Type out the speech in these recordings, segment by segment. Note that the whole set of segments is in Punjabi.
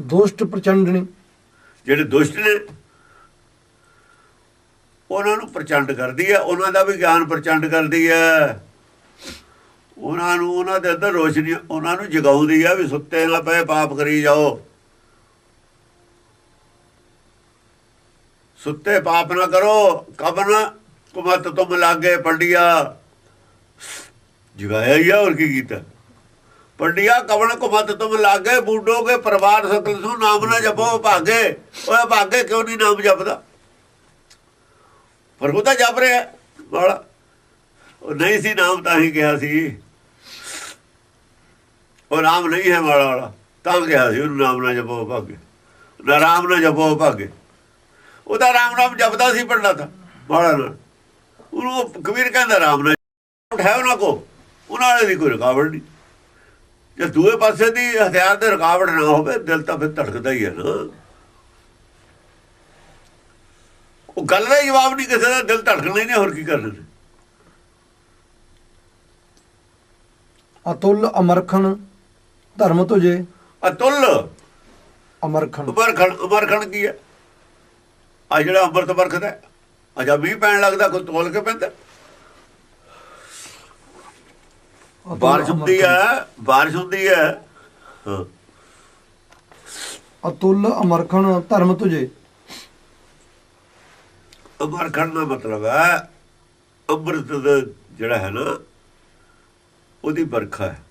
ਦੁਸ਼ਟ ਪ੍ਰਚੰਡ ਨੇ। ਜਿਹੜੇ ਦੁਸ਼ਟ ਨੇ, ਉਹਨਾਂ ਨੂੰ ਪ੍ਰਚੰਡ ਕਰਦੀ ਹੈ, ਉਹਨਾਂ ਦਾ ਵੀ ਗਿਆਨ ਪ੍ਰਚੰਡ ਕਰਦੀ ਹੈ। ਉਹਨਾਂ ਨੂੰ, ਉਹਨਾਂ ਦੇ ਅੰਦਰ ਰੋਸ਼ਨੀ, ਉਹਨਾਂ ਨੂੰ ਜਗਾਉਂਦੀ ਹੈ ਵੀ ਸੁੱਤੇ ਨਾ ਪਏ, ਪਾਪ ਕਰੀ ਜਾਓ। ਸੁੱਤੇ ਪਾਪ ਨਾ ਕਰੋ ਕਬਨ ਕੁਮਤ ਤੁਮ ਲਾਗੇ ਪੰਡਿਆ। ਜਗਾਇਆ ਹੀ ਆ, ਹੋਰ ਕੀ ਕੀਤਾ? ਪੰਡਿਆ ਕਵਣ ਕੁਮਤ ਤੁਮ ਲਾਗੇ, ਬੂਡੋਗੇ ਪਰਿਵਾਰ ਸਕਲ ਸੋ ਨਾਮ ਨਾ ਜਪੋ ਭਾਗੇ। ਓਏ ਭਾਗੇ ਕਿਉਂ ਨਹੀਂ ਨਾਮ ਜਪਦਾ? ਪਰ ਉਹ ਤਾਂ ਜਪ ਰਿਹਾ, ਵਾਲਾ। ਉਹ ਨਹੀਂ ਸੀ, ਨਾਮ ਤਾਂ ਹੀ ਕਿਹਾ ਸੀ। ਉਹ ਨਾਮ ਨਹੀਂ ਹੈ ਵਾਲਾ ਵਾਲਾ, ਤਾਂ ਕਿਹਾ ਸੀ ਉਹਨੂੰ ਨਾਮ ਨਾ ਜਪੋ ਭਾਗੇ। ਨਾ ਰਾਮ ਨਾ ਜਪੋ ਭਾਗੇ। ਉਹ ਤਾਂ ਰਾਮ ਨਾਮ ਜਪਦਾ ਸੀ ਪੜਨਾ ਤਾਂ ਵਾਲਾ ਨਾਲ ਉਹਨੂੰ ਕਬੀਰ ਕਹਿੰਦਾ ਰਾਮ ਨਾ ਹੈ ਉਹਨਾਂ ਕੋ ਉਹਨਾਂ ਵਾਲੇ ਦੀ ਕੋਈ ਰੁਕਾਵਟ ਨਹੀਂ। ਜੇ ਦੂਏ ਪਾਸੇ ਦੀ ਹਥਿਆਰ ਤੇ ਰੁਕਾਵਟ ਨਾ ਹੋਵੇ ਦਿਲ ਤਾਂ ਫਿਰ ਧੜਕਦਾ ਹੀ ਹੈ ਨਾ। ਉਹ ਗੱਲ ਦਾ ਜਵਾਬ ਨਹੀਂ ਕਿਸੇ ਦਾ ਦਿਲ ਧੜਕਣਾ ਹੀ ਨਹੀਂ ਹੋਰ ਕੀ ਕਰਨਾ ਅਤੁੱਲ ਅਮਰਖਣ ਧਰਮ ਤੁਝੇ ਅਤੁੱਲ? ਅਮਰਖਣ। ਅਮਰਖਣ ਅਮਰਖਣ ਕੀ ਹੈ? ਆ ਜਿਹੜਾ ਅੰਮ੍ਰਿਤ ਵਰਖਦਾ ਅਜਾ ਮੀਂਹ ਪੈਣ ਲੱਗਦਾ ਕੋਈ ਤੋਲ ਕੇ ਪੈਂਦਾ ਅਤੁੱਲ ਬਾਰਿਸ਼ ਹੁੰਦੀ। ਹੈ ਬਾਰਿਸ਼ ਹੁੰਦੀ ਹੈ। ਹਾਂ। ਅਤੁੱਲ ਅਮਰਖਣ ਧਰਮ ਤੁਝੇ। ਅਮਰਖਣ ਦਾ ਮਤਲਬ ਹੈ ਅੰਮ੍ਰਿਤ ਦਾ ਜਿਹੜਾ ਹੈ ਨਾ ਉਹਦੀ ਵਰਖਾ ਹੈ।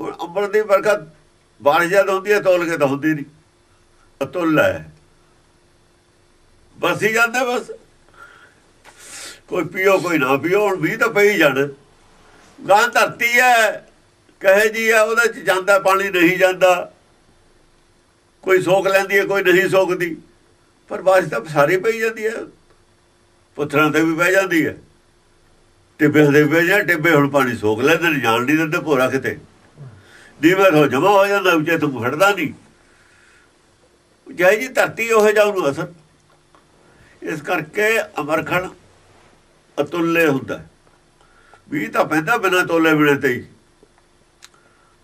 ਹੁਣ ਅੰਮ੍ਰਿਤ ਦੀ ਵਰਖਾ ਬਾਰਿਸ਼ ਜਦ ਹੁੰਦੀ ਹੈ ਤੋਲ ਕੇ ਤਾਂ ਹੁੰਦੀ ਨਹੀਂ। ਅਤੁੱਲ ਹੈ। ਬਸ ਹੀ ਜਾਂਦਾ ਬਸ। ਕੋਈ ਪੀਓ, ਕੋਈ ਨਾ ਪੀਓ, ਹੁਣ ਵੀ ਤਾਂ ਪਈ ਜਾਣ ਗਾਂ ਧਰਤੀ ਹੈ ਕਹੇ ਜੀ ਹੈ ਉਹਦੇ ਚ ਜਾਂਦਾ ਪਾਣੀ, ਨਹੀਂ ਜਾਂਦਾ। ਕੋਈ ਸੋਖ ਲੈਂਦੀ ਹੈ ਕੋਈ ਨਹੀਂ ਸੋਖਦੀ। ਪਰ ਬਾਰਿਸ਼ ਤਾਂ ਸਾਰੀ ਪਈ ਜਾਂਦੀ ਹੈ ਪੱਥਰਾਂ ਤੇ ਵੀ ਪੈ ਜਾਂਦੀ ਹੈ ਟਿੱਬੇ ਦੇ ਵੀ ਪੈ ਜਾਂ ਟਿੱਬੇ ਹੁਣ ਪਾਣੀ ਸੋਖ ਲੈਂਦੇ ਨੇ, ਜਾਣ ਨਹੀਂ ਦਿੰਦੇ ਭੋਰਾ ਕਿਤੇ। ਦੀਵੇ ਤੋਂ ਜਮਾ ਹੋ ਜਾਂਦਾ, ਉੱਚੇ ਤੂੰ ਫੜਦਾ ਨਹੀਂ। ਜੈ ਜੀ ਧਰਤੀ ਉਹ ਜਾ ਉਹਨੂੰ ਅਸਰ। ਇਸ ਕਰਕੇ ਅਮਰਖਣ ਅਤੁੱਲੇ ਹੁੰਦਾ। ਵੀ ਤਾਂ ਪੈਂਦਾ ਬਿਨਾ ਤੋਲੇ ਬਿਨੇ ਤੇ ਹੀ।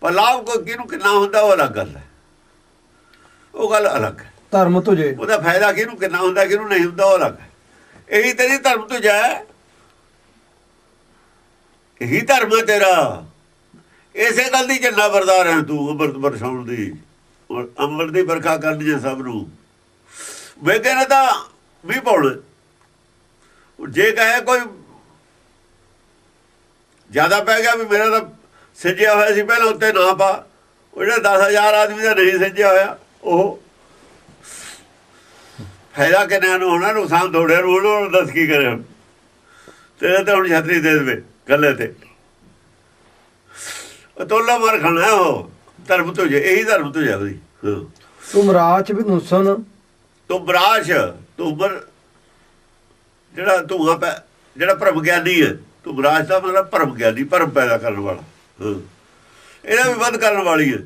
ਪਰ ਲਾਭ ਕੋ ਕਿਹਨੂੰ ਕਿੰਨਾ ਹੁੰਦਾ ਉਹ ਅਲੱਗ ਗੱਲ ਹੈ। ਉਹ ਗੱਲ ਅਲੱਗ ਹੈ। ਧਰਮ ਤੁਝੇ ਉਹਦਾ ਫਾਇਦਾ ਕਿਹਨੂੰ ਕਿੰਨਾ ਹੁੰਦਾ ਕਿਹਨੂੰ ਨਹੀਂ ਹੁੰਦਾ ਉਹ ਅਲੱਗ ਹੈ। ਇਹੀ ਤੇਰੀ ਧਰਮ ਤੋਂ ਜਾ ਇਹੀ ਧਰਮ ਹੈ ਤੇਰਾ। ਇਸੇ ਗੱਲ ਦੀ ਜੰਨਾ ਵਰਦਾਰ ਹੈ ਤੂੰ ਅੰਮ੍ਰਿਤ ਬਰਸਾਉਣ ਦੀ। ਔਰ ਅੰਮ੍ਰਿਤ ਦੀ ਵਰਖਾ ਕਰਨੀ ਹੈ ਸਭ ਨੂੰ। ਵੇਖੇ ਨਾ ਤਾਂ ਵੀ ਪਾਉਣ। ਜੇ ਕਹੇ ਕੋਈ ਜ਼ਿਆਦਾ ਪੈ ਗਿਆ ਵੀ ਮੇਰਾ ਤਾਂ ਸਿੱਜਿਆ ਹੋਇਆ ਸੀ ਪਹਿਲਾਂ ਉੱਤੇ ਨਾ ਪਾ। ਉਹ ਜਿਹੜਾ 10000 ਆਦਮੀ ਦਾ ਨਹੀਂ ਸਿੱਜਿਆ ਹੋਇਆ ਉਹ। ਫਾਇਦਾ ਕਿੰਨਾ ਨੂੰ ਹੋਣਾ ਨੁਕਸਾਨ ਥੋੜੇ ਨੂੰ ਉਹਨੂੰ ਦੱਸ ਕੀ ਕਰੇ ਤੇਰੇ ਤੇ ਹੁਣ ਛਤਰੀ ਦੇ ਦੇਵੇ ਗੱਲੇ ਤੇ। ਉਹ ਤੋਲਾ ਮਾਰ ਖਾਣਾ ਉਹ ਧਰਮ ਤੋਂ ਜੇ ਇਹੀ ਧਰਮ ਤੋਂ ਜਾਵਦੀ ਹਾਂ। ਤੁਮ ਰਾਚ ਵਿਨੁਸਨ ਤੂੰ ਬਰਾਸ਼ ਤੂੰ ਬਰ ਜਿਹੜਾ ਤੂੰ ਪੈ ਜਿਹੜਾ ਭਰਮ ਗਿਆਨੀ ਹੈ ਤੂੰ ਬਰਾਸ਼ ਦਾ ਮਤਲਬ ਭਰਮ ਗਿਆਨੀ ਭਰਮ ਪੈਦਾ ਕਰਨ ਵਾਲਾ। ਇਹਦਾ ਵੀ ਵੱਧ ਕਰਨ ਵਾਲੀ ਹੈ।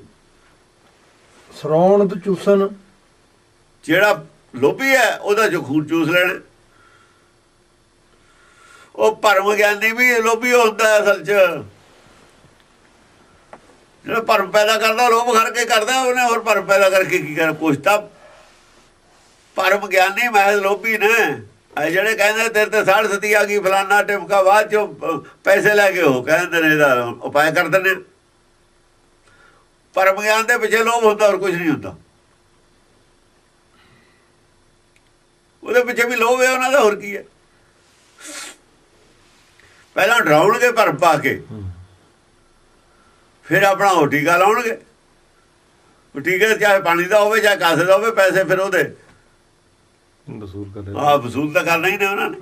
ਸਰੌਣਤ ਚੂਸਨ ਜਿਹੜਾ ਲੋਭੀ ਹੈ ਉਹਦਾ ਜੋ ਖੂਨ ਚੂਸ ਲੈਣਾ। ਉਹ ਭਰਮ ਗਿਆਨੀ ਵੀ ਲੋਭੀ ਹੁੰਦਾ ਅਸਲ 'ਚ। ਜਿਹੜਾ ਭਰਮ ਪੈਦਾ ਕਰਦਾ ਲੋਭ ਕਰਕੇ ਕਰਦਾ ਉਹਨੇ ਹੋਰ ਭਰਮ ਪੈਦਾ ਕਰਕੇ ਕੀ ਕਰ? ਕੁਛ ਤਾਂ ਭਰਮ ਗਿਆਨੀ ਮਹਿਜ਼ ਲੋਭੀ ਨੇ। ਇਹ ਜਿਹੜੇ ਕਹਿੰਦੇ ਤੇਰੇ ਤੇ ਸਾੜ ਸਤੀ ਆ ਗਈ, ਫਲਾਨਾ ਟਿਪਕਾ, ਬਾਅਦ ਚੋਂ ਪੈਸੇ ਲੈ ਕੇ ਉਹ ਕਹਿੰਦੇ ਨੇ ਇਹਦਾ ਉਪਾਅ ਕਰ ਨੇ। ਭਰਮ ਗਿਆਨ ਦੇ ਪਿੱਛੇ ਲੋਭ ਹੁੰਦਾ, ਹੋਰ ਕੁਝ ਨਹੀਂ ਹੁੰਦਾ। ਉਹਦੇ ਪਿੱਛੇ ਵੀ ਲੋਭ ਹੈ, ਉਹਨਾਂ ਦਾ ਹੋਰ ਕੀ ਹੈ? ਪਹਿਲਾਂ ਡਰਾਉਣਗੇ ਭਰਮ ਪਾ ਕੇ, ਫਿਰ ਆਪਣਾ ਉਹ ਟੀਕਾ ਲਾਉਣਗੇ। ਟੀਕੇ ਚਾਹੇ ਪਾਣੀ ਦਾ ਹੋਵੇ, ਚਾਹੇ ਕਾਸੇ ਦਾ ਹੋਵੇ, ਪੈਸੇ ਫਿਰ ਉਹਦੇ ਵਸੂਲ ਕਰ ਆ ਵਸੂਲ ਤਾਂ ਕਰਨਾ ਹੀ ਨੇ ਉਹਨਾਂ ਨੇ।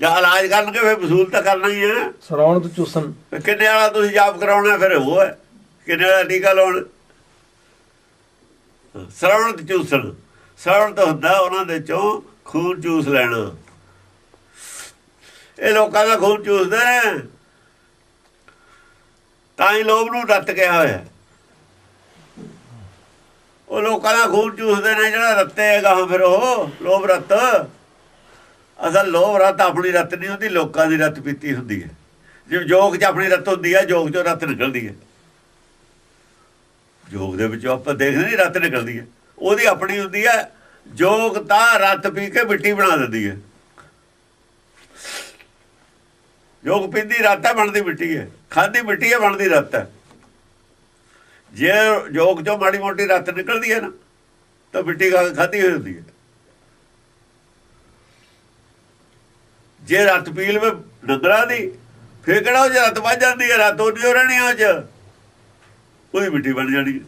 ਜਾਂ ਇਲਾਜ ਕਰਨਗੇ ਫਿਰ ਵਸੂਲ ਤਾਂ ਕਰਨਾ ਹੀ ਹੈ। ਸਰੌਣਤ ਚੂਸਨ ਫਿਰ ਕਿੰਨੇ ਵਾਲਾ ਤੁਸੀਂ ਜਾਪ ਕਰਾਉਣਾ ਫਿਰ ਉਹ ਹੈ। ਕਿੰਨੇ ਵਾਲਾ ਟੀਕਾ ਲਾਉਣ। ਸਰਵਣ ਚੂਸਣ। ਸਰਵਣ ਤਾਂ ਹੁੰਦਾ ਉਹਨਾਂ ਦੇ ਚੋਂ ਖੂਨ ਚੂਸ ਲੈਣਾ। ਇਹ ਲੋਕਾਂ ਦਾ ਖੂਨ ਚੂਸਦੇ ਨੇ ਤਾਂ ਹੀ ਲੋਭ ਨੂੰ ਰੱਤ ਕਿਹਾ ਹੋਇਆ। ਉਹ ਲੋਕਾਂ ਦਾ ਖੂਨ ਚੂਸਦੇ ਨੇ ਜਿਹੜਾ ਰੱਤੇ ਹੈਗਾ ਫਿਰ ਉਹ, ਲੋਭ ਰੱਤ। ਅਸਲ ਲੋਭ ਰੱਤ ਆਪਣੀ ਰੱਤ ਨਹੀਂ ਹੁੰਦੀ, ਲੋਕਾਂ ਦੀ ਰੱਤ ਪੀਤੀ ਹੁੰਦੀ ਹੈ। ਜਿਵੇਂ ਜੋਗ 'ਚ ਆਪਣੀ ਰੱਤ ਹੁੰਦੀ ਹੈ, ਜੋਗ 'ਚੋਂ ਰੱਤ ਨਿਕਲਦੀ ਹੈ। ਜੋਗ ਦੇ ਵਿੱਚੋਂ ਆਪਾਂ ਦੇਖਦੇ ਨਹੀਂ, ਰਤ ਨਿਕਲਦੀ ਹੈ। ਉਹਦੀ ਆਪਣੀ ਹੁੰਦੀ ਹੈ, ਜੋਗ ਤਾਂ ਰਤ ਪੀ ਕੇ ਮਿੱਟੀ ਬਣਾ ਦਿੰਦੀ ਹੈ। ਜੋਗ ਪੀਂਦੀ, ਰਤ ਹੈ ਬਣਦੀ ਮਿੱਟੀ ਹੈ। ਖਾਂਦੀ ਮਿੱਟੀ ਹੈ, ਬਣਦੀ ਰਤ ਹੈ। ਜੇ ਜੋਗ ਚੋਂ ਮਾੜੀ ਮੋਟੀ ਰੱਤ ਨਿਕਲਦੀ ਹੈ ਨਾ, ਤਾਂ ਮਿੱਟੀ ਖਾਦੀ ਹੋਈ ਹੁੰਦੀ ਹੈ। ਜੇ ਰੱਤ ਪੀ ਲਵੇ ਡੰਗਰਾਂ ਦੀ ਫੇਰ ਕਿਹੜਾ ਉਹ 'ਚ ਵੱਜ ਜਾਂਦੀ ਹੈ, ਰਤ ਉਹਦੀ ਰਹਿਣੀ ਆ ਉਹਦੀ ਮਿੱਟੀ ਬਣ ਜਾਣੀ ਹੈ।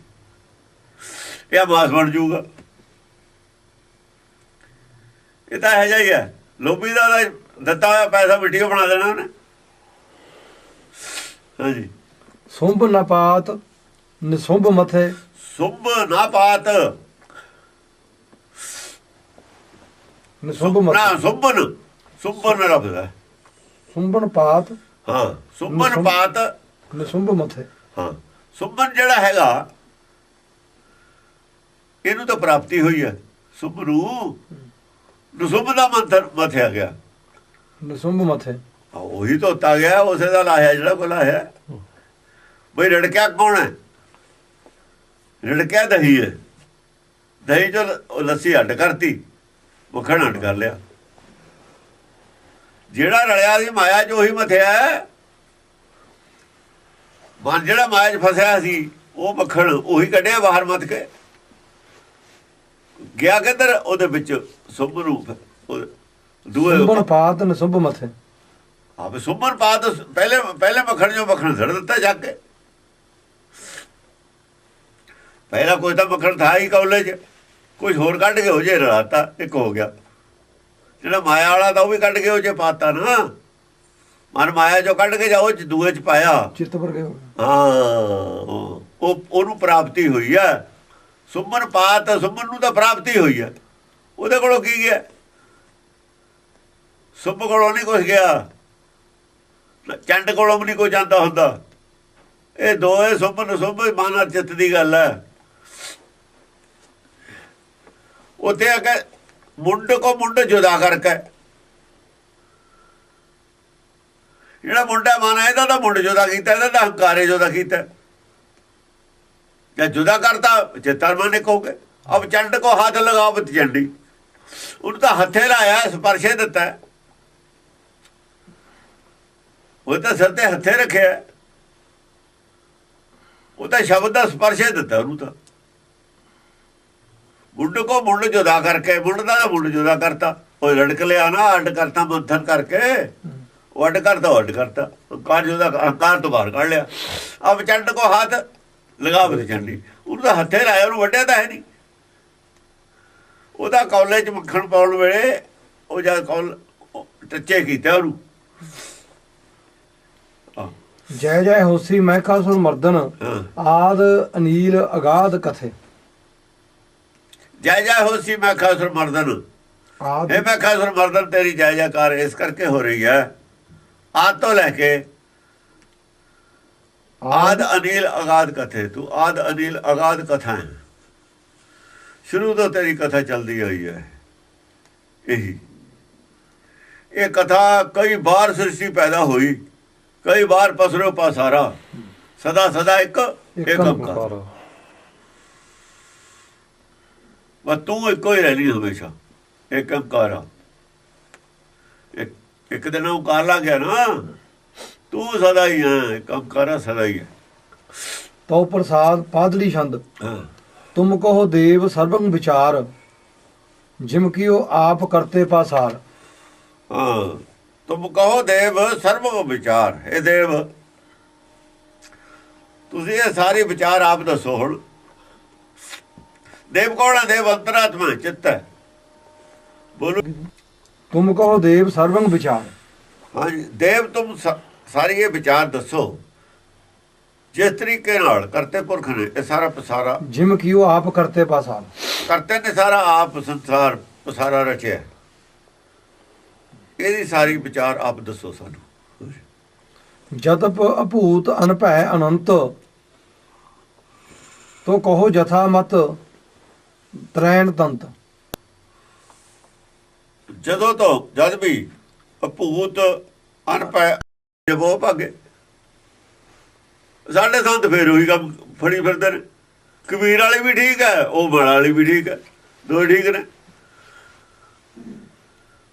ਇਹ ਮਾਸ ਬਣ ਜਾਊਗਾ। ਇਹ ਤਾਂ ਹੈ ਜਾਈ ਹੈ ਲੋਭੀ ਦਾ ਤਾਂ ਦਿੱਤਾ ਹੋਇਆ ਪੈਸਾ ਮਿੱਟੀ ਓ ਬਣਾ ਦੇਣਾ ਉਹਨੇ। ਹਾਂਜੀ। ਸੁੰਭ ਨਪਾਤ ਨਿਸੁੰਭ ਮਥੇ। ਸੁਭ ਨਾ ਪਾਤ। ਨਿਸੁੰਭ ਨਾ ਮਥੇ। ਸੁਭਨ। ਸੁਭਨ ਰੱਬ ਦਾ। ਸੁੰਭਨ ਪਾਤ। ਹਾਂ ਸੁਭਨ ਸੁਭ- ਪਾਤ। ਨਿਸੁੰਭ ਮਥੇ। ਹਾਂ ਸੁਭਨ ਜਿਹੜਾ ਹੈਗਾ ਇਹਨੂੰ ਤਾਂ ਪ੍ਰਾਪਤੀ ਹੋਈ ਹੈ। ਸੁਭ ਨੂੰ ਨਸੁਭ ਦਾ ਮੰਤਰ ਮਥਿਆ ਗਿਆ। ਨਿਸੁੰਭ ਮਥੇ। ਆ, ਉਹੀ ਧੋਤਾ ਗਿਆ ਉਸੇ ਦਾ ਲਾਇਆ ਜਿਹੜਾ ਕੋ ਲਾਇਆ ਬਈ ਰੜਕਿਆ ਕੌਣ ਹੈ? ਰੜਕਿਆ ਦਹੀਂ ਹੈ ਦਹੀਂ ਚੋਂ ਲੱਸੀ ਹੱਡ ਕਰਤੀ ਮੱਖਣ ਹੱਡ ਕਰ ਲਿਆ। ਜਿਹੜਾ ਰਲਿਆ ਸੀ ਮਾਇਆ ਚ ਉਹੀ ਮਥਿਆ ਹੈ। ਮਨ ਜਿਹੜਾ ਮਾਇਆ ਚ ਫਸਿਆ ਸੀ ਉਹ ਮੱਖਣ ਉਹੀ ਕੱਢਿਆ ਬਾਹਰ ਮਤ ਕੇ। ਗਿਆ ਕਿੱਧਰ? ਉਹਦੇ ਵਿੱਚ ਸੁਭ ਰੂਪ ਦੂਏ ਸੁੰਭਨ ਪਾਤ ਨਿਸੁੰਭ ਮਥੇ। ਆਪੇ ਸੁਮਨ ਪਾਤ ਪਹਿਲੇ ਪਹਿਲੇ ਮੱਖਣ ਜੋ ਮੱਖਣ ਛੱਡ ਦਿੱਤਾ ਜਾ ਕੇ। ਪਹਿਲਾ ਕੋਈ ਤਾਂ ਮੱਖਣ ਥਾ ਹੀ ਕੌਲੇ 'ਚ। ਕੁਝ ਹੋਰ ਕੱਢ ਕੇ ਹੋ ਜੇ ਰਲਾਤਾ ਇੱਕ ਹੋ ਗਿਆ। ਜਿਹੜਾ ਮਾਇਆ ਵਾਲਾ ਤਾਂ ਉਹ ਵੀ ਕੱਢ ਕੇ ਉਹ 'ਚ ਪਾਤਾ ਨਾ। ਮਨ ਮਾਇਆ ਜੋ ਕੱਢ ਕੇ ਜਾਓ ਦੂਏ 'ਚ ਪਾਇਆ। ਚਿੱਤ ਵਰਗੇ ਹੋ ਗਏ। ਹਾਂ ਉਹ ਉਹ- ਉਹਨੂੰ ਪ੍ਰਾਪਤੀ ਹੋਈ ਹੈ ਸੁਮਨ ਪਾਤ ਸੁਮਨ ਨੂੰ ਤਾਂ ਪ੍ਰਾਪਤੀ ਹੋਈ ਹੈ ਉਹਦੇ ਕੋਲੋਂ ਕੀ ਗਿਆ? ਸੁਭ ਕੋਲੋਂ ਨਹੀਂ ਕੁਝ ਗਿਆ। ਚੰਡ ਕੋਲੋਂ ਵੀ ਨਹੀਂ ਕੋਈ ਜਾਂਦਾ ਹੁੰਦਾ। ਇਹ ਦੋਏ ਸੁਮਨ ਸੁਭ ਮਾਨਾ ਚਿੱਤ ਦੀ ਗੱਲ ਹੈ ਉਤੇ ਆ ਕੇ ਮੁੰਡ ਕੋ ਮੁੰਡ ਜੁਦਾ ਕਰਕੇ। ਜਿਹੜਾ ਮੁੰਡਾ ਮਨ ਹੈ ਇਹਦਾ ਤਾਂ ਮੁੰਡ ਜੁਦਾ ਕੀਤਾ, ਇਹਦਾ ਤਾਂ ਹੰਕਾਰੇ ਜੁਦਾ ਕੀਤਾ। ਜੇ ਜੁਦਾ ਕਰਤਾ ਚਿੱਤਰ ਮਨ ਇੱਕ ਹੋ ਅਬ ਚੰਡ ਕੋ ਹੱਥ ਲਗਾਓ ਬਤ ਚੰਡੀ। ਉਹਨੂੰ ਤਾਂ ਹੱਥੇ ਲਾਇਆ, ਸਪਰਸ਼ੇ ਦਿੱਤਾ। ਉਹ ਤਾਂ ਸਿਰ ਤੇ ਹੱਥੇ ਰੱਖਿਆ। ਉਹ ਤਾਂ ਸ਼ਬਦ ਦਾ ਸਪਰਸ਼ੇ ਦਿੱਤਾ ਉਹਨੂੰ ਤਾਂ। ਮੁੰਡ ਕੋ ਮੁੰਡ ਜੁਦਾ ਕਰਕੇ ਮੁੰਡ ਦਾ ਮੁੰਡ ਜੁਦਾ ਕਰਤਾ। ਉਹ ਲੜਕ ਲਿਆ ਨਾ ਅੱਡ ਕਰਤਾ ਮੰਥਨ ਕਰਕੇ। ਉਹ ਅੱਡ ਕਰਤਾ ਅੱਡ ਕਰਤਾ। ਕਾਰ ਜੁਦਾ ਕਾਰ ਤੋਂ ਬਾਹਰ ਕੱਢ ਲਿਆ। ਅਬ ਚੰਡ ਕੋ ਹੱਥ ਲਗਾ ਬਦੇ ਚੰਡੀ। ਉਹਨੂੰ ਤਾਂ ਹੱਥੇ ਲਾਇਆ ਉਹਨੂੰ ਵੱਡਿਆ ਤਾਂ ਹੈ ਨਹੀਂ। ਉਹਦਾ ਕੌਲੇ ਚ ਮੱਖਣ ਪਾਉਣ ਵੇਲੇ ਉਹ ਜਦ ਕੌਲ ਟੱਚੇ ਕੀਤਾ ਉਹਨੂੰ। ਜੈ ਜੈ ਹੋਸੀ ਮਹਿਕਾਸੁਰ ਮਰਦਨ ਹਾਂ। ਆਦ ਅਨੀਲ ਅਗਾਧ ਕਥੇ। ਜੈ ਜੈ ਹੋਸੀ ਮੈਂ ਖਾਸਰ ਮਰਦਨ। ਇਹ ਮੈਂ ਖਾਸਰ ਮਰਦਨ ਤੇਰੀ ਜੈ ਜੈਕਾਰ ਇਸ ਕਰਕੇ ਹੋ ਰਹੀ ਹੈ। ਆਦ ਤੋਂ ਲੈ ਕੇ ਆਦ ਅਨੀਲ ਅਗਾਧ ਕਥੇ ਤੂੰ ਆਦ ਅਨੀਲ ਅਗਾਧ ਕਥਾ ਹੈ। ਸ਼ੁਰੂ ਤੋਂ ਤੇਰੀ ਕਥਾ ਚੱਲਦੀ ਆਈ ਹੈ। ਇਹੀ। ਇਹ ਕਥਾ ਕਈ ਵਾਰ ਸ੍ਰਿਸ਼ਟੀ ਪੈਦਾ ਹੋਈ ਕਈ ਵਾਰ ਪਸਰੋ ਪਾਸਾਰਾ। ਸਦਾ ਸਦਾ ਇੱਕ ਇੱਕ ਵਾ ਤੂੰ ਇੱਕੋ ਹੀ ਰਹਿਣੀ ਹਮੇਸ਼ਾ। ਇੱਕ ਓਂਕਾਰ ਆ। ਇੱਕ ਦਿਨ ਓਂਕਾਰ ਲੱਗ ਗਿਆ ਨਾ। ਤੂੰ ਸਦਾ ਹੀ ਹੈ ਇੱਕ ਓਂਕਾਰ ਆ, ਸਦਾ ਹੀ ਹੈ ਤਉ ਪ੍ਰਸਾਦ ਪਾਦੜੀ ਛੰਦ। ਤੁਮ ਕਹੋ ਦੇਵ ਸਰਬੰ ਵਿਚਾਰ। ਜਿਮ ਕੀਓ ਆਪ ਕਰਤੇ ਪਾਸਾਰ। ਹਾਂ। ਤੁਮ ਕਹੋ ਦੇਵ ਸਰਬ ਵਿਚਾਰ। ਇਹ ਦੇਵ ਤੁਸੀਂ ਇਹ ਸਾਰੇ ਵਿਚਾਰ ਆਪ ਦੱਸੋ ਹੁਣ। ਦੇਵ ਕੌਣ ਹੈ ਦੇਵ ਅੰਤਰਾਤਮਾ ਚਿੱਤ ਹੈ। ਬੋਲੋ। ਤੁਮ ਕਹੋ ਦੇਵ ਸਰਬੰ ਵਿਚਾਰ। ਹਾਂਜੀ ਦੇਵ ਤੁਮ ਸਾਰੀ ਇਹ ਵਿਚਾਰ ਦੱਸੋ। ਜਿਸ ਤਰੀਕੇ ਨਾਲ ਕਰਤੇ ਪੁਰਖ ਨੇ ਇਹ ਸਾਰਾ ਪਸਾਰਾ। ਜਿਮ ਕੀਓ ਆਪ ਕਰਤੇ ਪਾਸਾਰ ਕਰਤੇ ਨੇ ਸਾਰਾ ਆਪ ਸੰਸਾਰ ਪਸਾਰਾ ਰਚਿਆ। ਇਹਦੀ ਸਾਰੀ ਵਿਚਾਰ ਆਪ ਦੱਸੋ ਸਾਨੂੰ। ਜਤਪ ਅਭੂਤ ਅਨਭੈ ਅਨੰਤ ਤੋ ਕਹੋ ਜਥਾ ਮਤ। ਤਰੈਣ ਤੰਤ ਜਦੋਂ ਤੋਂ ਜਦ ਵੀ ਅਭੂਤ ਅਨਪੈ ਜਬੋ ਭਾਗੇ। ਸਾਡੇ ਸੰਤ ਫੇਰ ਉਹੀ ਕੰਮ ਫੜੀ ਫਿਰਦੇ ਨੇ। ਕਬੀਰ ਵਾਲੀ ਵੀ ਠੀਕ ਹੈ ਉਹ ਮਾੜਾ ਵਾਲੀ ਵੀ ਠੀਕ ਹੈ। ਦੋ ਠੀਕ ਨੇ।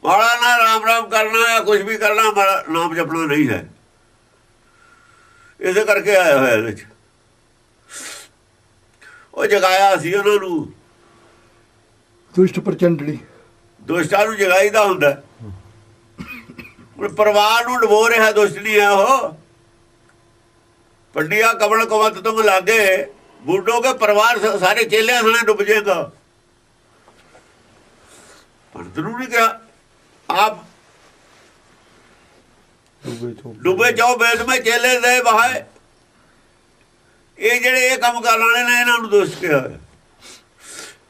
ਮਾੜਾ ਨਾ ਰਾਮ ਰਾਮ ਕਰਨਾ ਜਾਂ ਕੁਝ ਵੀ ਕਰਨਾ ਮਾੜਾ ਨਾਮ ਜਪਣਾ ਨਹੀਂ ਹੈ। ਇਸੇ ਕਰਕੇ ਆਇਆ ਹੋਇਆ ਇਹਦੇ ਵਿੱਚ ਉਹ ਜਗਾਇਆ ਸੀ ਉਹਨਾਂ ਨੂੰ। ਦੁਸ਼ਟ ਪ੍ਰਚੰਡੜੀ ਦੁਸ਼ਟਾਂ ਨੂੰ ਜਗਾਈਦਾ ਹੁੰਦਾ। ਹੁਣ ਪਰਿਵਾਰ ਨੂੰ ਡਬੋ ਰਿਹਾ ਦੁਸ਼ਟ ਨਹੀਂ ਹੈ ਉਹ। ਪੰਡਿਆ ਕਮਲ ਕਵਤ ਤੁਮ ਲਾਗੇ। ਬੁੱਢੋ ਕੇ ਪਰਿਵਾਰ ਸਾਰੇ ਚੇਲਿਆਂ ਸਣੇ ਡੁੱਬ ਜਾਏਗਾ। ਪੰਡਤ ਨੂੰ ਨਹੀਂ ਕਿਹਾ। ਆਪ ਡੁੱਬੇ ਜਾਓ ਬੇਦ ਮੈਂ ਚੇਲੇ ਦੇ ਬਹਾਏ ਇਹ ਜਿਹੜੇ ਇਹ ਕੰਮ ਕਰਨ ਵਾਲੇ ਨੇ ਇਹਨਾਂ ਨੂੰ ਦੋਸ਼ ਕਿਹਾ ਹੋਇਆ।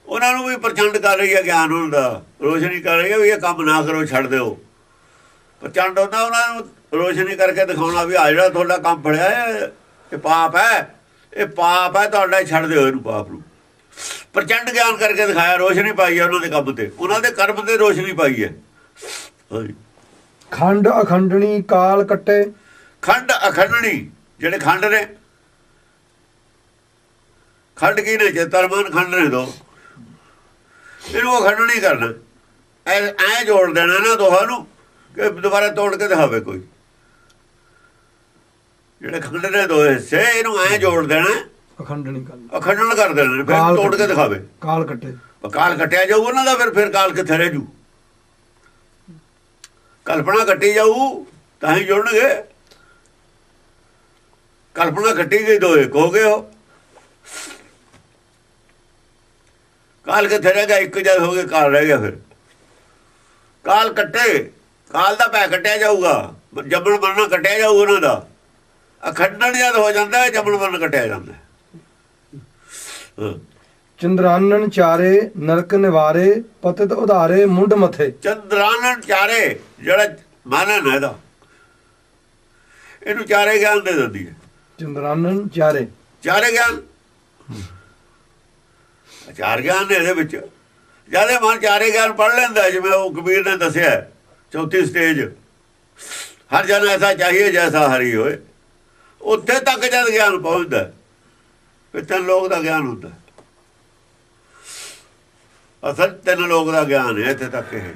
ਉਹਨਾਂ ਨੂੰ ਵੀ ਪ੍ਰਚੰਡ ਕਰ ਰਹੀ ਹੈ ਗਿਆਨ ਉਹਨਾਂ ਦਾ ਰੋਸ਼ਨੀ ਕਰ ਰਹੀ ਹੈ ਵੀ ਇਹ ਕੰਮ ਨਾ ਕਰੋ ਛੱਡ ਦਿਓ। ਪ੍ਰਚੰਡ ਹੁੰਦਾ ਉਹਨਾਂ ਨੂੰ ਰੋਸ਼ਨੀ ਕਰਕੇ ਦਿਖਾਉਣਾ ਵੀ ਆ ਜਿਹੜਾ ਤੁਹਾਡਾ ਕੰਮ ਫੜਿਆ ਹੈ ਇਹ ਪਾਪ ਹੈ ਇਹ ਪਾਪ ਹੈ ਤੁਹਾਡਾ ਛੱਡ ਦਿਓ ਇਹਨੂੰ ਪਾਪ ਨੂੰ। ਪ੍ਰਚੰਡ ਗਿਆਨ ਕਰਕੇ ਦਿਖਾਇਆ ਰੋਸ਼ਨੀ ਪਾਈ ਹੈ ਉਹਨਾਂ ਦੇ ਕੰਮ ਤੇ। ਉਹਨਾਂ ਦੇ ਕਰਮ ਤੇ ਰੋਸ਼ਨੀ ਪਾਈ ਹੈ। ਖੰਡ ਅਖੰਡਣੀ ਕਾਲ ਕੱਟੇ। ਖੰਡ ਅਖੰਡਣੀ ਜਿਹੜੇ ਖੰਡ ਨੇ। ਖੰਡ ਕੀ ਨੇ? ਚੇਤਰਮਨ ਖੰਡ ਨੇ ਦੋ। ਇਹਨੂੰ ਅਖੰਡਣੀ ਕਰਨਾ। ਐ ਐ ਜੋੜ ਦੇਣਾ ਨਾ ਦੋਹਾਂ ਨੂੰ ਕਿ ਦੁਬਾਰਾ ਤੋੜ ਕੇ ਦਿਖਾਵੇ ਕੋਈ। ਜਿਹੜੇ ਖੰਡ ਨੇ ਦੋ ਹਿੱਸੇ ਇਹਨੂੰ ਐ ਜੋੜ ਦੇਣਾ। ਅਖੰਡਣੀ ਕਾਲ ਅਖੰਡਣ ਕਰ ਦੇਣਾ ਫਿਰ ਤੋੜ ਕੇ। ਦਿਖਾਵੇ। ਕਾਲ ਕੱਟੇ। ਕਾਲ ਕੱਟਿਆ ਜਾਊ ਉਹਨਾਂ ਦਾ ਫਿਰ ਫਿਰ ਕਾਲ ਕਿੱਥੇ ਰਹਿ ਜੂ? ਕਲਪਨਾ ਕੱਟੀ ਜਾਊ ਤਾਂ ਹੀ ਜੁੜਨਗੇ। ਕਲਪਨਾ ਕੱਟੀ ਗਈ ਦੋ ਇੱਕ ਹੋ ਗਏ ਹੋ ਕਾਲ ਕਿੱਥੇ ਰਹਿ ਗਿਆ? ਇੱਕ ਜਦ ਹੋ ਗਏ ਕਾਲ ਰਹਿ ਗਿਆ ਫਿਰ। ਕਾਲ ਕੱਟੇ। ਕਾਲ ਦਾ ਪੈ ਕੱਟਿਆ ਜਾਊਗਾ। ਜੰਮਣ ਮਰਨਾ ਕੱਟਿਆ ਜਾਊ ਉਹਨਾਂ ਦਾ। ਅਖੰਡਣ ਜਦ ਹੋ ਜਾਂਦਾ ਹੈ ਜੰਮਣ ਮਰਨ ਕੱਟਿਆ ਜਾਂਦਾ। ਚੰਦਰਾਨਨ ਚਾਰੇ ਨਰਕ ਨਿਵਾਰੇ ਪਤਿਤ ਉਧਾਰੇ ਮੁੰਡ ਮਥੇ। ਚੰਦਰਾਨਨ ਚਾਰੇ ਜਿਹੜਾ ਮਾਨਨ ਹੈ ਇਹਦਾ। ਇਹਨੂੰ ਚਾਰੇ ਗਿਆਨ ਦੇ ਦਿੰਦੀ ਹੈ। ਚੰਦਰਾਨਨ ਚਾਰੇ। ਚਾਰੇ ਗਿਆਨ। ਚਾਰ ਗਿਆਨ ਨੇ ਇਹਦੇ ਵਿੱਚ। ਜ਼ਿਆਦਾ ਮਨ ਚਾਰੇ ਗਿਆਨ ਪੜ ਲੈਂਦਾ ਜਿਵੇਂ ਉਹ ਕਬੀਰ ਨੇ ਦੱਸਿਆ ਚੌਥੀ ਸਟੇਜ। ਹਰ ਜਨ ਐਸਾ ਚਾਹੀਏ ਜੈਸਾ ਹਰੀ ਹੋਏ। ਉੱਥੇ ਤੱਕ ਜਦ ਗਿਆਨ ਪਹੁੰਚਦਾ ਹੈ, ਫਿਰ ਤਿੰਨ ਲੋਕ ਦਾ ਗਿਆਨ ਹੁੰਦਾ ਅਸਲ ਤਿੰਨ ਲੋਕ ਦਾ ਗਿਆਨ ਹੈ ਇੱਥੇ ਤੱਕ ਇਹ।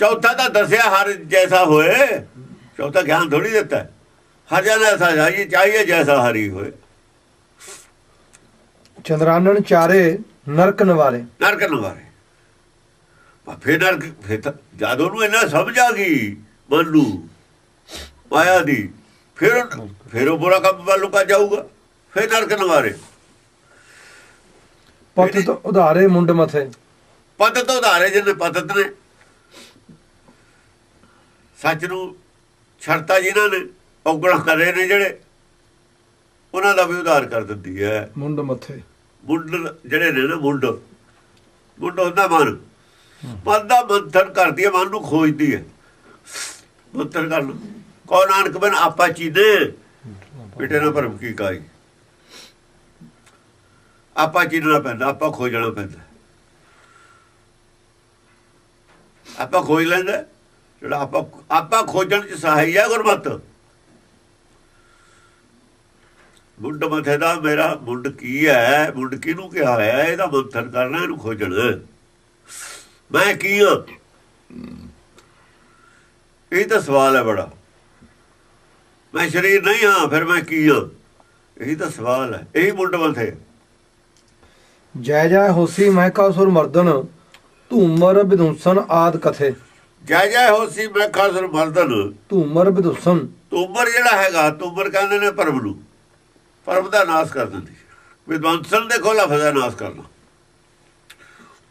ਚੌਥਾ ਤਾਂ ਦੱਸਿਆ ਹਰ ਜੈਸਾ ਹੋਏ ਚੌਥਾ ਗਿਆਨ ਥੋੜੀ ਦਿੱਤਾ ਹੈ। ਹਰ ਜਨ ਐਸਾ ਚਾਹੀਏ ਚਾਹੀਏ ਜੈਸਾ ਹਰੀ ਹੋਏ। ਚੰਦਰਾਨਨ ਚਾਰੇ ਨਰਕ ਨਿਵਾਰੇ। ਨਰਕ ਨਵਾਰੇ। ਪਰ ਫਿਰ ਨਰਕ ਫਿਰ ਤਾਂ ਜਦ ਉਹਨੂੰ ਇਹਨਾਂ ਸਮਝ ਆ ਗਈ ਮਨ ਨੂੰ ਮਾਇਆ ਦੀ ਫਿਰ ਫਿਰ ਉਹ ਬੁਰਾ ਕੰਮ ਵੱਲ ਲੁਕਾ ਜਾਊਗਾ ਫਿਰ ਨਰਕ ਨਵਾਰੇ। ਪਤਿਤ ਉਧਾਰੇ ਮੁੰਡ ਮਥੇ। ਪਤਤ ਤੋਂ ਉਧਾਰੇ ਜਿਹਨੇ ਪਤਤ ਨੇ। ਸੱਚ ਨੂੰ ਛੜਤਾ ਜਿਨ੍ਹਾਂ ਨੇ ਔਗਣ ਕਰੇ ਨੇ ਜਿਹੜੇ ਉਹਨਾਂ ਦਾ ਵੀ ਉਧਾਰ ਕਰ ਦਿੰਦੀ ਹੈ। ਮੁੰਡ ਮਥੇ। ਮੁੰਡ ਜਿਹੜੇ ਨੇ ਨਾ ਮੁੰਡ ਮੁੰਡ ਹੁੰਦਾ ਮਨ। ਮਨ ਦਾ ਮੰਥਨ ਕਰਦੀ ਹੈ ਮਨ ਨੂੰ ਖੋਜਦੀ ਹੈ। ਮੰਥਨ ਕਰ ਲਓ ਕੋ ਨਾਨਕ ਬਨ ਆਪਾ ਚੀਦੇ ਬਿਟੇ ਨਾ ਭਰਮ ਕੀ ਕਾਈ। ਆਪਾ ਚੀਨਣਾ ਪੈਂਦਾ ਆਪਾਂ ਖੋਜਣਾ ਪੈਂਦਾ। ਆਪਾਂ ਖੋਜ ਲੈਂਦਾ ਜਿਹੜਾ ਆਪਾਂ ਆਪਾਂ ਖੋਜਣ ਚ ਸਹਾਈ ਹੈ ਗੁਰਮਤ। ਮੁੰਡ ਮਥੇ ਦਾ ਮੇਰਾ ਮੁੰਡ ਕੀ ਹੈ? ਮੁੰਡ ਕਿਹਨੂੰ ਕਿਹਾ ਹੋਇਆ ਇਹਦਾ ਮੰਥਨ ਕਰਨਾ ਇਹਨੂੰ ਖੋਜਣਾ। ਮੈਂ ਕੀ ਹਾਂ? ਇਹ ਤਾਂ ਸਵਾਲ ਹੈ ਬੜਾ। ਮੈਂ ਸ਼ਰੀਰ ਨਹੀਂ ਹਾਂ ਫਿਰ ਮੈਂ ਕੀ ਹਾਂ? ਇਹ ਤਾਂ ਸਵਾਲ ਹੈ। ਇਹੀ ਮੁੰਡ ਮਥੇ। ਜੈ ਜੈ ਹੋਸੀ ਮਹਿਕਾਸੁਰ ਮਰਦਨ ਧੂਮਰ ਵਿਦੁੰਸਨ ਆਦ ਕਥੇ। ਜੈ ਜੈ ਹੋਸੀ ਮੈਂ ਖਾਸਰ ਮਰਦਨ। ਧੂਮਰ ਵਿਦੁੰਸਨ ਤੁਮਰ ਜਿਹੜਾ ਹੈਗਾ ਤੁਮਰ ਕਹਿੰਦੇ ਨੇ ਪਰਮ ਨੂੰ। ਪਰਮ ਦਾ ਨਾਸ ਕਰ ਦਿੰਦੀ। ਵਿਦਵਾਂਸਨ ਦੇ ਕੋਲ ਲਫ਼ਜ਼ ਦਾ ਨਾਸ ਕਰਨਾ।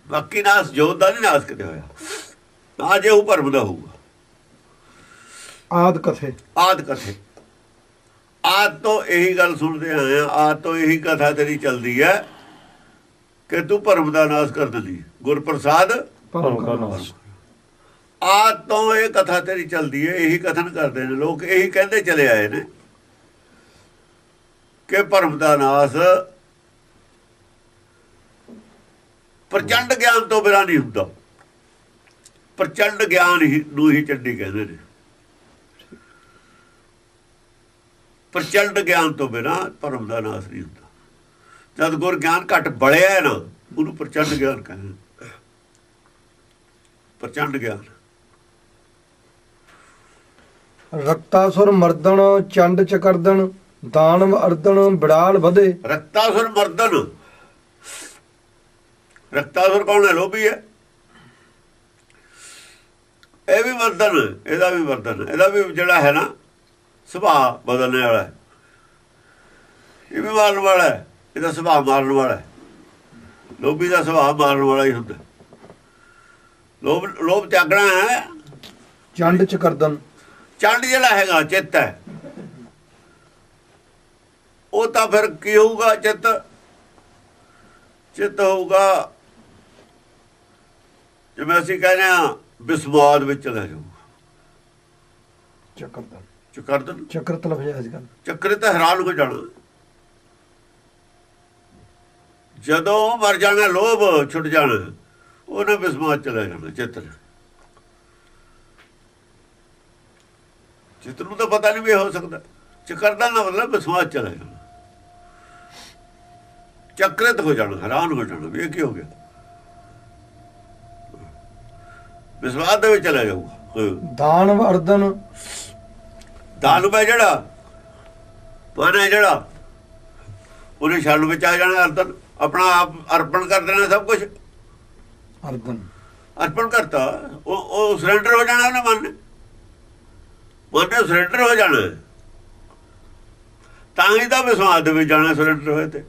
ਬਾਕੀ ਨਾਸ ਜੋਤ ਦਾ ਨਹੀਂ ਨਾਸ ਕਿਤੇ ਹੋਇਆ। ਆ ਜੇ ਉਹ ਪਰਮ ਦਾ ਹੋਊਗਾ। ਆਦ ਕਥੇ। ਆਦ ਕਥੇ। ਆਦ ਤੋਂ ਇਹੀ ਗੱਲ ਸੁਣਦੇ ਆਏ ਆ ਆਦ ਤੋਂ ਇਹੀ ਕਥਾ ਤੇਰੀ ਚੱਲਦੀ ਹੈ ਕਿ ਤੂੰ ਪਰਮ ਦਾ ਨਾਸ ਕਰ ਦਿੰਦੀ। ਗੁਰਪ੍ਰਸਾਦ ਪਰਮ ਕਾ ਨਾਸ। ਆਦ ਤੋਂ ਇਹ ਕਥਾ ਤੇਰੀ ਚੱਲਦੀ ਹੈ ਇਹੀ ਕਥਨ ਕਰਦੇ ਨੇ ਲੋਕ ਇਹੀ ਕਹਿੰਦੇ ਚਲੇ ਆਏ ਨੇ। ਕਿ ਭਰਮ ਦਾ ਨਾਸ ਪ੍ਰਚੰਡ ਗਿਆਨ ਤੋਂ ਬਿਨਾਂ ਨਹੀਂ ਹੁੰਦਾ। ਪ੍ਰਚੰਡ ਗਿਆਨ ਹੀ ਨੂੰ ਹੀ ਚੰਡੀ ਕਹਿੰਦੇ ਨੇ। ਪ੍ਰਚੰਡ ਗਿਆਨ ਤੋਂ ਬਿਨਾਂ ਭਰਮ ਦਾ ਨਾਸ ਨਹੀਂ ਹੁੰਦਾ। ਜਦ ਗੁਰ ਗਿਆਨ ਘਟ ਬੜਿਆ ਹੈ ਨਾ, ਉਹਨੂੰ ਪ੍ਰਚੰਡ ਗਿਆਨ ਕਹਿੰਦੇ ਪ੍ਰਚੰਡ ਗਿਆਨ। ਰਕਤਾਸੁਰ ਮਰਦਣ, ਚੰਡ ਚਕਰਦਨ ਦਾਨਵ ਅਰਦਨ ਬਿੜਾਲ ਵਧੇ। ਰਕਤਾਸੁਰ ਮਰਦਨ। ਰਕਤਾਸੁਰ ਕੌਣ ਹੈ? ਲੋਭੀ ਹੈ। ਇਹ ਵੀ ਮਰਦਨ ਇਹਦਾ ਵੀ ਮਰਦਨ। ਇਹਦਾ ਵੀ ਜਿਹੜਾ ਹੈ ਨਾ ਸੁਭਾਅ ਬਦਲਣੇ ਵਾਲਾ ਹੈ। ਇਹ ਵੀ ਮਾਰਨ ਵਾਲਾ ਹੈ। ਇਹਦਾ ਸੁਭਾਅ ਮਾਰਨ ਵਾਲਾ ਹੈ। ਲੋਭੀ ਦਾ ਸੁਭਾਅ ਮਾਰਨ ਵਾਲਾ ਹੀ ਹੁੰਦਾ। ਲੋਭ ਲੋਭ ਤਿਆਗਣਾ ਹੈ। ਚੰਡ ਚਕਰਦਨ ਚੰਡ ਜਿਹੜਾ ਹੈਗਾ ਚਿੱਤ ਹੈ। ਉਹ ਤਾਂ ਫਿਰ ਕੀ ਹੋਊਗਾ? ਚਿੱਤ ਚਿੱਤ ਹੋਊਗਾ। ਜਿਵੇਂ ਅਸੀਂ ਕਹਿੰਦੇ ਆ ਬਿਸਵਾਦ ਵਿੱਚ ਚਲਾ ਜਾਊਗਾ ਚਕਰਦਨ ਚਕਰਦਨ ਚਕਰਤ ਲਫ਼ਜ਼ ਅੱਜ ਕੱਲ ਚੱਕਰੇ ਤਾਂ ਹੈਰਾਨ ਹੋ ਜਾਣਾ। ਜਦੋਂ ਮਰ ਜਾਣਾ ਲੋਭ ਛੁੱਟ ਜਾਣਾ ਉਹਨੇ ਬਿਸਮਾਤ ਚਲਾ ਜਾਣਾ ਚਿੱਤ ਨੇ ਚਿੱਤ ਨੂੰ ਤਾਂ ਪਤਾ ਨਹੀਂ ਵੀ ਹੋ ਸਕਦਾ। ਚਕਰਦਾ ਨਾ ਮਤਲਬ ਬਿਸਮਾਤ ਚਲਾ ਜਾਣਾ। ਚੱਕਰਿਤ ਹੋ ਜਾਣਾ ਹੈਰਾਨ ਹੋ ਜਾਣਾ ਵੀ ਇਹ ਕੀ ਹੋ ਗਿਆ? ਬਿਸਮਾਤ ਦੇ ਵਿੱਚ ਚਲਾ ਜਾਊਗਾ। ਦਾਨਵ ਅਰਦਨ। ਦਾਨਵ ਹੈ ਜਿਹੜਾ? ਹੈ ਜਿਹੜਾ? ਉਹਨੇ ਛਲ ਵਿੱਚ ਆ ਜਾਣਾ ਅਰਪਣ ਆਪਣਾ ਆਪ ਅਰਪਣ ਕਰ ਦੇਣਾ ਸਭ ਕੁਝ ਅਰਦਨ। ਅਰਪਣ ਕਰਤਾ। ਉਹ ਉਹ ਸਰੈਂਡਰ ਹੋ ਜਾਣਾ ਉਹਨੇ ਮਨ। ਮਨ ਨੇ ਸਰੈਂਡਰ ਹੋ ਜਾਣਾ। ਤਾਂ ਹੀ ਤਾਂ ਵਿਸਵਾਸ ਦੇ ਵਿੱਚ ਜਾਣਾ ਸਰੈਂਡਰ ਹੋਏ ਤੇ।